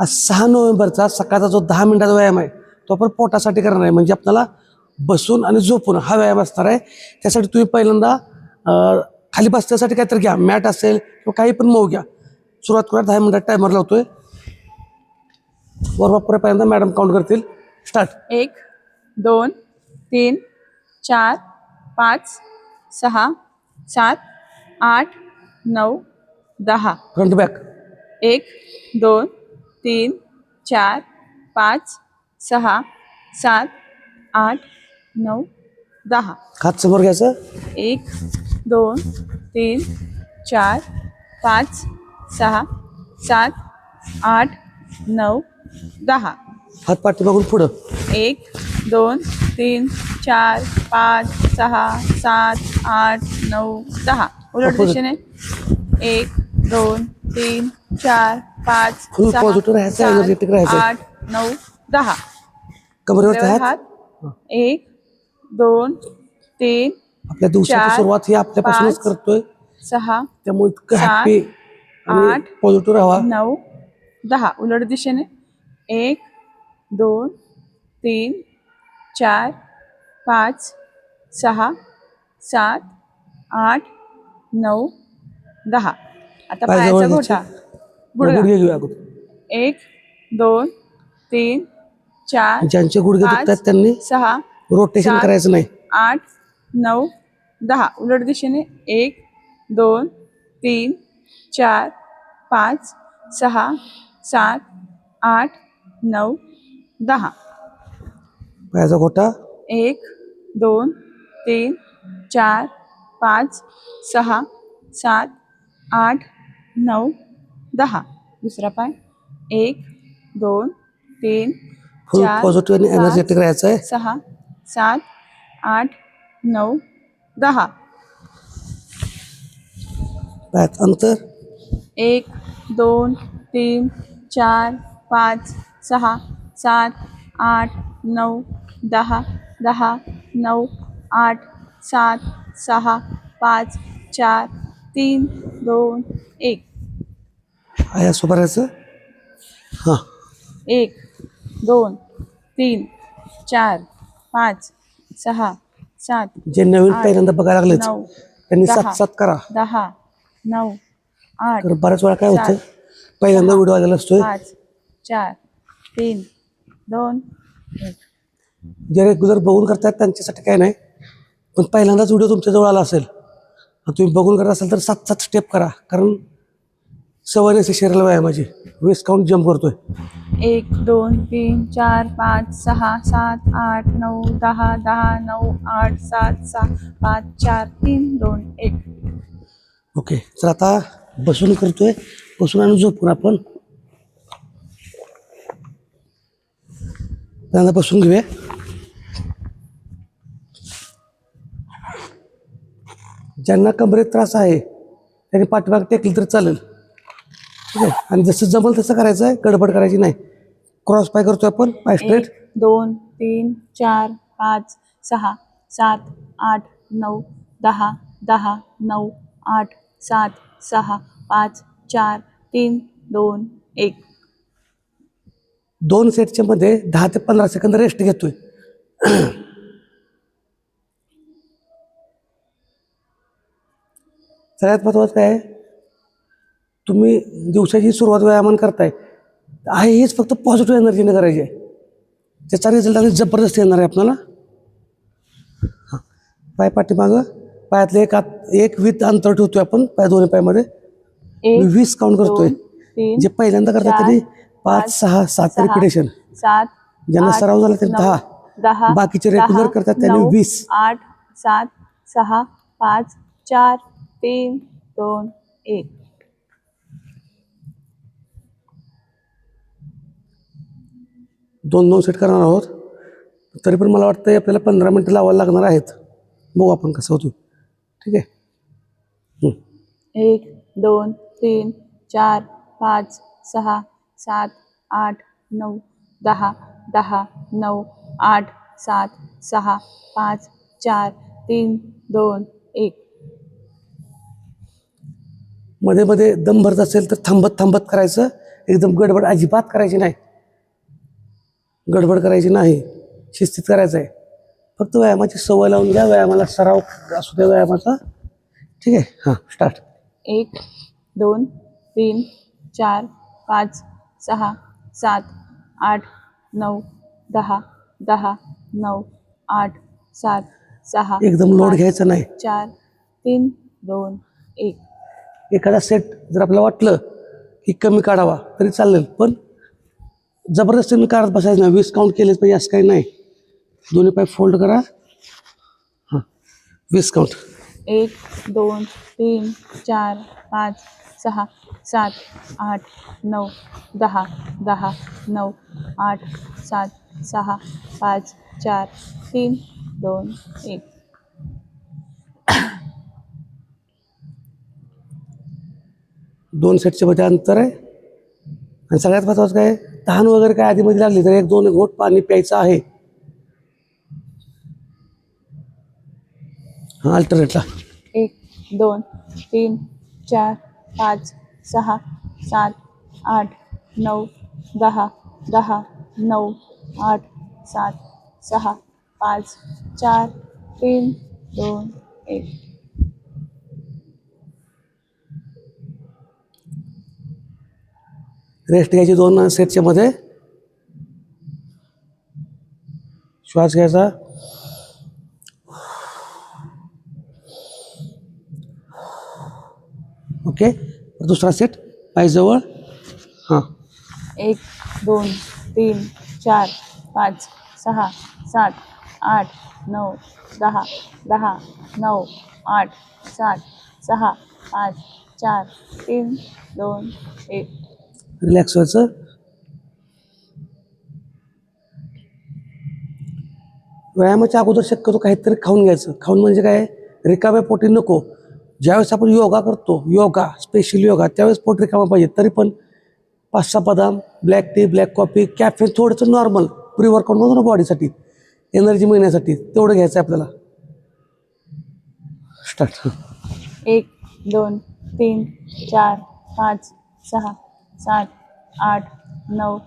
आज सहा नोव्हेंबरचा सकाळचा जो दहा मिनिटाचा व्यायाम आहे तो आपण पोटासाठी करणार आहे. म्हणजे आपल्याला बसून आणि झोपून हा व्यायाम असणार आहे. त्यासाठी तुम्ही पहिल्यांदा खाली बसण्यासाठी काहीतरी घ्या. मॅट असेल किंवा काही पण मऊ घ्या. सुरुवात करूया. दहा मिनिटात टायमर लावतोय. वॉर्मअप करेपर्यंत मॅडम काउंट करतील. स्टार्ट एक दोन तीन चार पाच सहा सात आठ नऊ दहा. फ्रंट बॅक एक दोन तीन चार पाच सहा सात आठ नऊ दहा. हात समोर घ्यायचं? एक दोन तीन चार पाच सहा सात आठ नऊ दहा. हात पाठीमागून पुढं. एक दोन तीन चार पाच सहा सात आठ नऊ दहा. उलट. दिशेने. एक दोन तीन चार पाच सहा, positive राहायचं, सात, energetic राहायचं. आठ नऊ दहा. कमरेवरती उजव्या हात? हात. एक दोन तीन आपल्या दिवसाची चार, सुरुवात ही आपल्यापासूनच पाच, करतोय. सहा त्यामुळे इतकं सात, हॅपी आणि आठ, पॉझिटिव्ह राहा नऊ दहा. उलट दिशेने. एक दोन तीन चार पाच सहा सात आठ नऊ दहा. आता पाय पायाचा घोटा. गुडघे. गुडघा घेऊया अगोदर. एक दोन तीन चार ज्यांचे गुडघे पाच, दुखतात त्यांनी सहा रोटेशन सात, करायचं नाही. आठ नऊ दहा. उलट दिशेने. एक दोन तीन चार पाच सहा सात आठ नऊ दहा. पायाचा घोटा. एक दोन तीन चार पाच सहा सात आठ नऊ दहा. दुसरा पाय. एक दोन तीन फुल चार, पॉझिटिव्ह आणि पाच, एनर्जेटिक राहायचं आहे. सहा सात आठ नऊ दहा. पायात अंतर. एक दोन तीन चार पाच सहा सात आठ नऊ दहा दहा नऊ आठ सात सहा पाच चार तीन दोन एक. आयास उभं राहायचं हां. एक दोन तीन चार पाच सहा सात जे नवीन पहिल्यांदा बघायला लागलेच नऊ त्यांनी दहा, सात सात करा. दहा नऊ आठ तर बऱ्याच वेळा काय होतं? पहिल्यांदा व्हिडिओ आलेला असतोय. पाच चार तीन दोन एक. जे रेग्युलर बघून करतात त्यांच्यासाठी काय नाही. पण पहिल्यांदाच व्हिडिओ तुमच्या जवळ आला असेल आणि तुम्ही बघून करत असाल तर सात सात स्टेप करा. कारण नसते शरीराला व्यायामाची वेस्ट काउंट जम्प करतोय. एक दोन तीन चार पाच सहा सात आठ नऊ दहा दहा नऊ आठ सात सहा पाच चार तीन दोन एक. ओके तर आता बसून करतोय. बसून आणि झोपून आपण. पहिल्यांदा बसून घेऊया. ज्यांना कमरेत त्रास आहे त्यांनी पाठीमाग टेकली तर चालेल. ठीक आहे? आणि जसं जमल तसं करायचं आहे गडबड करायची नाही. क्रॉस पाय करतोय आपण पाय स्ट्रेट एक दोन तीन चार पाच सहा सात आठ नऊ दहा दहा नऊ आठ सात सहा पाच चार तीन दोन एक. दोन सेटच्या मध्ये दहा ते पंधरा सेकंद रेस्ट घेतोय. सगळ्यात महत्वाचं काय आहे? तुम्ही दिवसाची सुरुवात व्यायामान करताय. आहे हेच फक्त पॉझिटिव्ह एनर्जीने करायची आहे. त्याचा रिझल्ट आणि जबरदस्त येणार आहे आपल्याला. हां. पाय पाठीमागं. पायातले एक आत एक वीत अंतर ठेवतोय आपण पाय दोन्ही पायामध्ये. मी वीस काउंट करतोय. जे पहिल्यांदा करतात त्यांनी पाच सहा सात रिपिटेशन सात ज्यांना सराव झाला त्यांनी दहा. दहा बाकीचे दहा, करतात त्यांनी वीस. आठ सात सहा पाच चार तीन दोन एक. दोन दोन सेट करणार आहोत. तरी पण मला वाटतं आपल्याला पंधरा मिनटं लावायला लागणार आहेत. बघू आपण कसं होतो ठीक आहे. एक दोन तीन चार पाच सहा सात आठ नऊ दहा दहा नऊ आठ सात सहा पाच चार तीन दोन एक. मध्ये मध्ये दम भरत असेल तर थांबत थांबत करायचं. एकदम गडबड अजिबात करायची नाही. गडबड करायची नाही शिस्तीत करायचं आहे. फक्त व्यायामाची सवय लावून घ्या व्यायामाला सराव असू द्या व्यायामाचा. ठीक आहे? हां स्टार्ट एक दोन तीन चार पाच सहा सात आठ नऊ दहा दहा नऊ आठ सात सहा एकदम लोड घ्यायचा नाही. चार तीन दोन एक. एखादा सेट जर आपल्याला वाटलं की कमी काढावा तरी चालेल पण जबरदस्तीने काढत बसायचं नाही. वीस काउंट केलेच पाहिजे असं काही नाही. दोन्ही पाय फोल्ड करा. हां. वीस काउंट एक दोन तीन चार पाच सहा सात आठ नऊ दहा दहा नऊ आठ सात सहा पाच चार तीन दोन एक. दोन सेटच्या मध्ये अंतर आहे. आणि सगळ्यात महत्त्वाचं काय? तहान वगैरे काय आधीमध्ये लागली तर एक दोन घोट पाणी प्यायचं आहे. हा अल्टरनेटला एक दोन तीन चार पाच सहा सात आठ नऊ दहा दहा नऊ आठ सात सहा पाच चार तीन दोन एक. रेस्ट घ्यायची दोन सेटच्या मध्ये. श्वास घ्यायचा. ओके. दुसरा सेट पायजवळ. हां. एक दोन तीन चार पाच सहा सात आठ नऊ दहा दहा नऊ आठ सात सहा पाच चार तीन दोन एक. रिलॅक्स व्हायचं. व्यायामाच्या अगोदर शक्यतो काहीतरी खाऊन घ्यायचं. खाऊन म्हणजे काय? रिकाम्या पोटी नको. ज्यावेळेस आपण योगा करतो योगा स्पेशल योगा त्यावेळेस पोट रिकामा पाहिजे. तरी पण पाच सहा बदाम black tea black coffee cafe थोडंसं नॉर्मल प्री वर्कआउट म्हणतो ना बॉडीसाठी एनर्जी मिळण्यासाठी तेवढं घ्यायचं आहे आपल्याला. स्टार्ट एक दोन तीन चार पाच सहा. सात आठ नऊ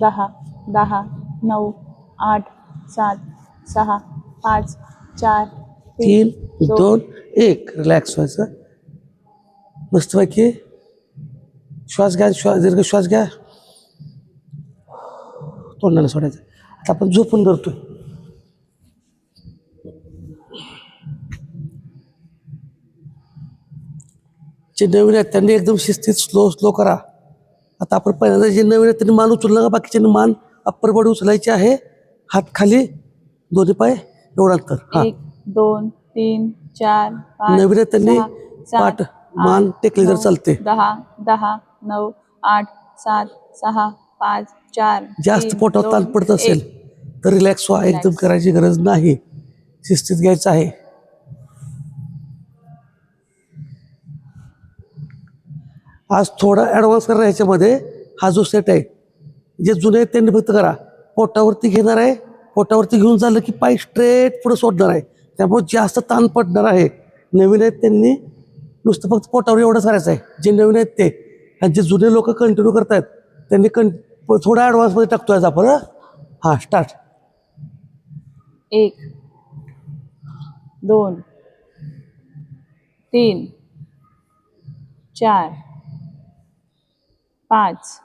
दहा दहा नऊ आठ सात सहा पाच चार तीन दोन. एक. रिलॅक्स व्हायचं. मस्तपैकी श्वास घ्या श्वास दीर्घ श्वास घ्या. तोंडाने सोडायचं. आता आपण झोपून करतोय जे नवीन आहेत त्यांनी एकदम शिस्तीत स्लो स्लो करा. आता आपण पहिल्यांदा जे नवीन त्यांनी मान उचललं का? बाकीच्यांनी मान अप्पर बॉडी उचलायची आहे. हात खाली दोन्ही पाय एवढं अंतर. हा. एक दोन तीन चार पाच नवीन त्यांनी सहा, सात, पाठ मान आठ, टेकली तर नऊ, चालते. दहा दहा नऊ आठ सात सहा पाच चार जास्त तीन, पोटात दोन, ताण पडत असेल एक. तर रिलॅक्स व्हा. एकदम. करायची गरज नाही. शिस्तीत घ्यायचं आहे. आज थोडा ॲडव्हान्स करा ह्याच्यामध्ये हा जो सेट आहे जे जुने आहेत त्यांनी फक्त करा. पोटावरती घेणार आहे पोटावरती घेऊन झालं की पाय स्ट्रेट पुढे सोडणार आहे. त्यामुळे जास्त ताण पडणार आहे. नवीन आहेत त्यांनी नुसतं फक्त पोटावर एवढंच करायचं आहे. जे नवीन आहेत ते. आणि जे जुने लोक कंटिन्यू करतायत त्यांनी कं थोडा ॲडव्हान्समध्ये टाकतो आज आपण हा. हां स्टार्ट एक दोन तीन चार पाच.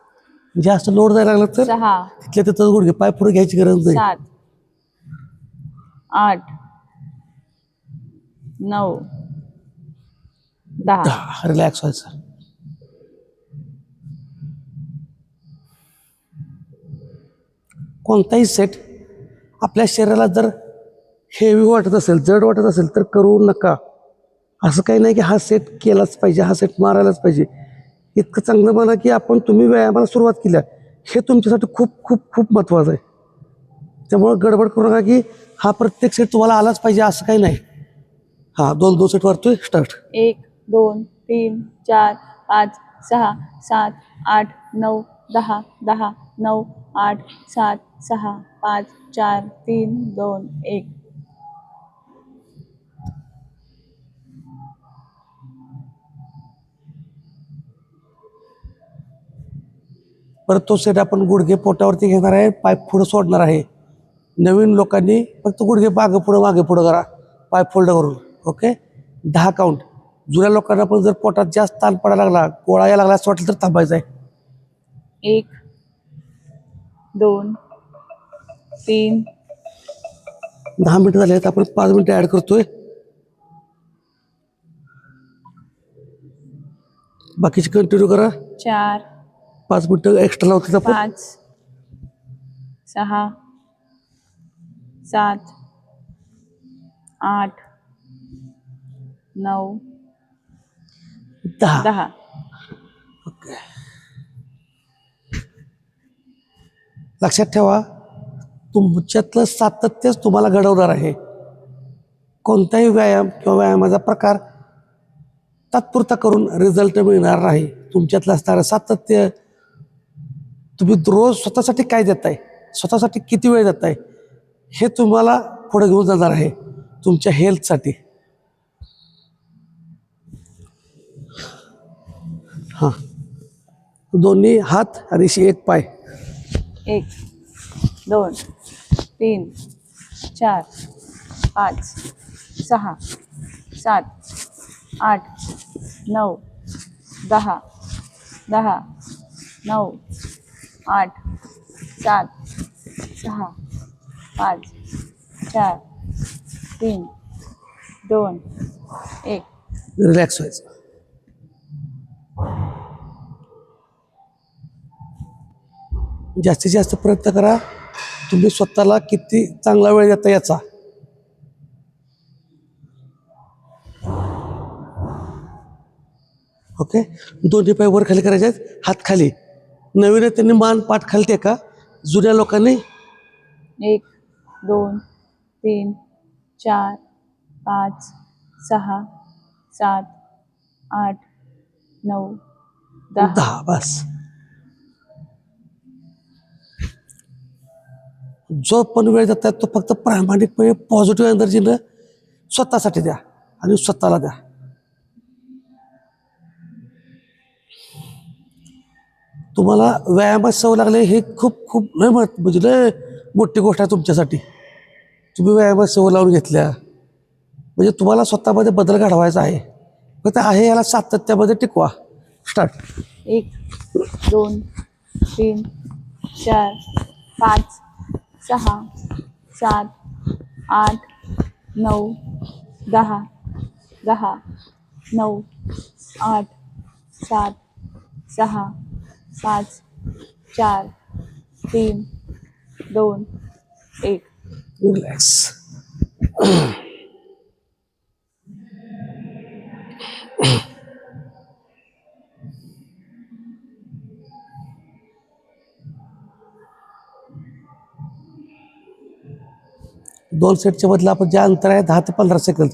जास्त लोड जायला लागला तर सहा. तिथल्या तिथं गुडघे पाय पुढे घ्यायची गरज नाही. सात. आठ. नऊ. दहा. रिलॅक्स व्हायचं. कोणताही सेट आपल्या शरीराला जर हेवी वाटत असेल जड वाटत असेल तर करू नका. असं काही नाही की हा सेट केलाच पाहिजे हा सेट मारायलाच पाहिजे. इतकं चांगलं म्हणा की आपण तुम्ही व्यायामाला सुरुवात केल्या. हे तुमच्यासाठी खूप खूप खूप महत्त्वाचं आहे. त्यामुळं गडबड करू नका की हा प्रत्येक सेट तुम्हाला आलाच पाहिजे असं काही नाही. हा दोन दोन सेट वाढतोय. स्टार्ट. एक दोन तीन चार पाच सहा सात आठ नऊ दहा दहा नऊ आठ सात सहा पाच चार तीन दोन एक. परत तो सेट आपण गुडघे पोटावरती घेणार आहे पाय पुढं सोडणार आहे. नवीन लोकांनी फक्त गुडघे मागं पुढं मागे पुढं करा. पाय फोल्ड करून ओके? दहा काउंट जुन्या लोकांना पण जर पोटात जास्त ताण पडायला लागला गोळा यायला लागला असं वाटलं तर थांबायचं आहे एक दोन तीन. दहा मिनटं झाले आहेत आपण पाच मिनटं ॲड करतोय. बाकीचे कंटिन्यू करा. चार. पाच मिनटं एक्स्ट्रा आपण. पाच सहा सात आठ नऊ दहा. दहा. ओके. लक्षात ठेवा तुमच्यातलं सातत्यच तुम्हाला घडवणार आहे. कोणताही व्यायाम किंवा व्यायामाचा प्रकार तात्पुरता करून रिझल्ट मिळणार नाही. तुमच्यातलं असणारं सातत्य तुम्ही रोज स्वतःसाठी काय देताय? स्वतःसाठी किती वेळ देताय? हे तुम्हाला पुढे घेऊन जाणार आहे तुमच्या हेल्थसाठी. हां. दोन्ही हात आणि एक पाय. एक दोन तीन चार पाच सहा सात आठ नऊ दहा दहा नऊ आठ सात सहा पाच चार तीन दोन एक. रिलॅक्स व्हायचं. जास्तीत जास्त प्रयत्न करा. तुम्ही स्वतःला किती चांगला वेळ देता याचा. ओके दोन्ही पाय वर खाली करायचे आहेत. हात खाली. नवीन त्यांनी मान पाठ खालते का? जुन्या लोकांनी? एक दोन तीन चार पाच सहा सात आठ नऊ दहा. दहा बस. जो पण वेळ देतात तो फक्त प्रामाणिकपणे पॉझिटिव्ह एनर्जीनं स्वतःसाठी द्या आणि स्वतःला द्या. तुम्हाला व्यायामात सवय लागले हे खूप खूप लय मत म्हणजे लय मोठी गोष्ट आहे तुमच्यासाठी. तुम्ही व्यायामात सवय लावून घेतल्या. म्हणजे तुम्हाला स्वतःमध्ये बदल घडवायचा आहे. फक्त आहे याला सातत्यामध्ये टिकवा. स्टार्ट एक दोन तीन चार पाच सहा सात आठ नऊ दहा दहा नऊ आठ सात सहा पाच चार तीन दोन एक. रिलॅक्स दोन सेटच्या बदला आपण जे अंतर आहे दहा ते पंधरा सेकंद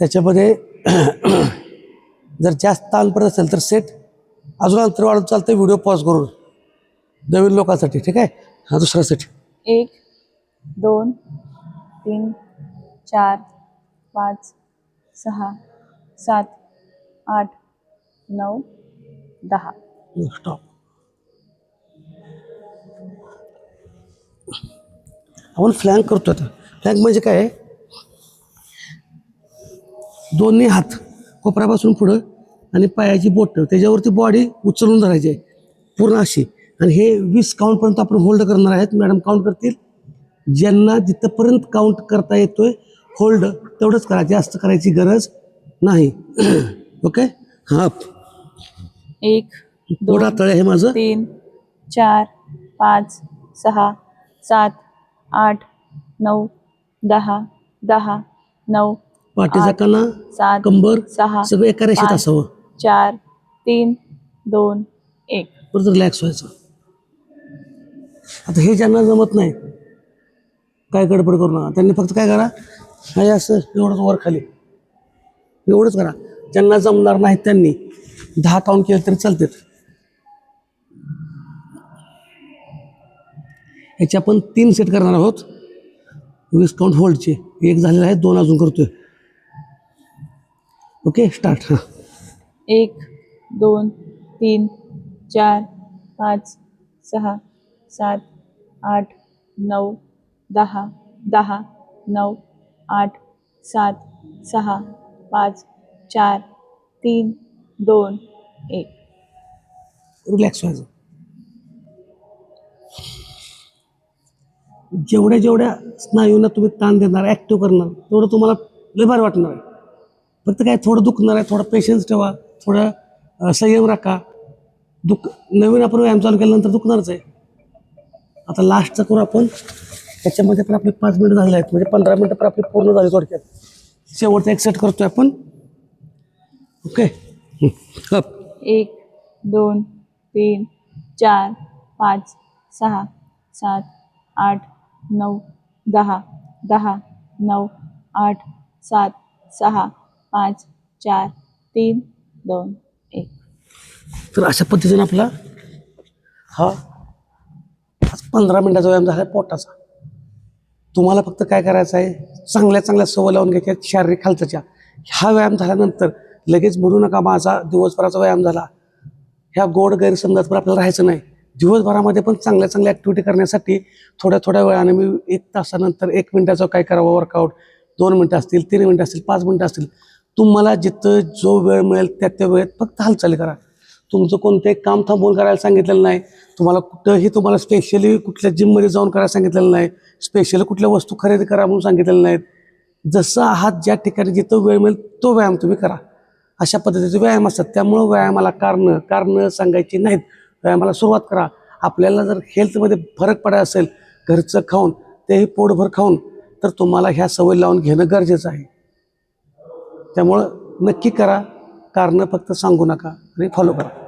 त्याच्यामध्ये जर जास्त ताण पडत असेल तर सेट अजून अंतर वाढत चालतं व्हिडिओ पॉज करून. नवीन लोकांसाठी ठीक आहे? हा दुसरा सेट एक दोन तीन चार पाच सहा सात आठ नऊ दहा. स्टॉप आपण फ्लँक करतो आता. फ्लँक म्हणजे काय? दोन्ही हात कोपऱ्यापासून पुढं आणि पायाची बोट त्याच्यावरती बॉडी उचलून धरायची आहे पूर्ण अशी. आणि हे वीस काउंटपर्यंत आपण होल्ड करणार आहेत. मॅडम काउंट करतील. ज्यांना जिथंपर्यंत काउंट करता येतोय होल्ड तेवढंच करा. जास्त करायची गरज नाही. ओके हा. एक पोटा तळे आहे माझं. तीन चार पाच सहा सात आठ नऊ दहा दहा नऊ पाठीचा कणा सात कंबर सहा सगळं एका रेषेत असावं. चार तीन दोन एक. परत रिलॅक्स व्हायचं. आता हे ज्यांना जमत नाही काय गडबड करू नका. त्यांनी फक्त काय करा हे असं एवढंच वर खाली. एवढंच करा. ज्यांना जमणार नाही त्यांनी दहा काउंट केलं तरी चालतात. याचे आपण तीन सेट करणार आहोत. वीस काउंट होल्डचे एक झालेला आहे दोन अजून करतोय. ओके स्टार्ट हां एक दोन तीन चार पाच सहा सात आठ नऊ दहा दहा नऊ आठ सात सहा पाच चार तीन दोन एक. रिलॅक्स व्हायचं जेवढ्या जेवढ्या स्नायूंना तुम्ही ताण देणार ॲक्टिव्ह करणार तेवढं तुम्हाला लय भारी वाटणार आहे. फक्त काय थोडं दुखणार आहे थोडं पेशन्स ठेवा. थोडं संयम राखा. दुख नवीन आपण व्यायाम चालू केल्यानंतर दुखणारच आहे. आता लास्टचं करू आपण. त्याच्यामध्ये पण आपले पाच मिनिटं झाले आहेत. म्हणजे पंधरा मिनिटं पण आपली पूर्ण झाली थोडक्यात. शेवटचा एक सेट करतोय आपण. ओके एक दोन तीन चार पाच सहा सात आठ नऊ दहा दहा नऊ आठ सात सहा पाच चार तीन दोन एक. तर अशा पद्धतीने आपला हा पंधरा मिनिटाचा व्यायाम झाला पोटाचा. तुम्हाला फक्त काय करायचं आहे? चांगल्या चांगल्या सवय लावून घ्यायच्या शारीरिक हालचाच्या हा व्यायाम झाल्यानंतर लगेच म्हणू नका माझा दिवसभराचा व्यायाम झाला. ह्या गोड गैरसमजात पण आपल्याला राहायचं नाही. दिवसभरामध्ये पण चांगल्या चांगल्या ॲक्टिव्हिटी करण्यासाठी थोड्या थोड्या वेळाने मी एक तासानंतर एक मिनिटाचं काय करावं वर्कआउट दोन मिनटं असतील तीन मिनटं असतील पाच मिनटं असतील. तुम्हाला जिथं जो वेळ मिळेल त्या त्या वेळेत फक्त हालचाली करा. तुमचं कोणतंही काम थांबवून करायला सांगितलेलं नाही. तुम्हाला कुठंही तुम्हाला स्पेशली कुठल्या जिममध्ये जाऊन करायला सांगितलेलं नाही. स्पेशली कुठल्या वस्तू खरेदी करा म्हणून सांगितलेलं नाहीत. जसं आहात ज्या ठिकाणी जिथं वेळ मिळेल तो व्यायाम तुम्ही करा. अशा पद्धतीचे व्यायाम असतात. त्यामुळं व्यायामाला कारणं कारणं सांगायची नाहीत. व्यायामाला सुरुवात करा. आपल्याला जर हेल्थमध्ये फरक पडायचा असेल घरचं खाऊन तेही पोटभर खाऊन तर तुम्हाला ह्या सवय लावून घेणं गरजेचं आहे. त्यामुळं नक्की करा. कारणं फक्त सांगू नका आणि फॉलो करा.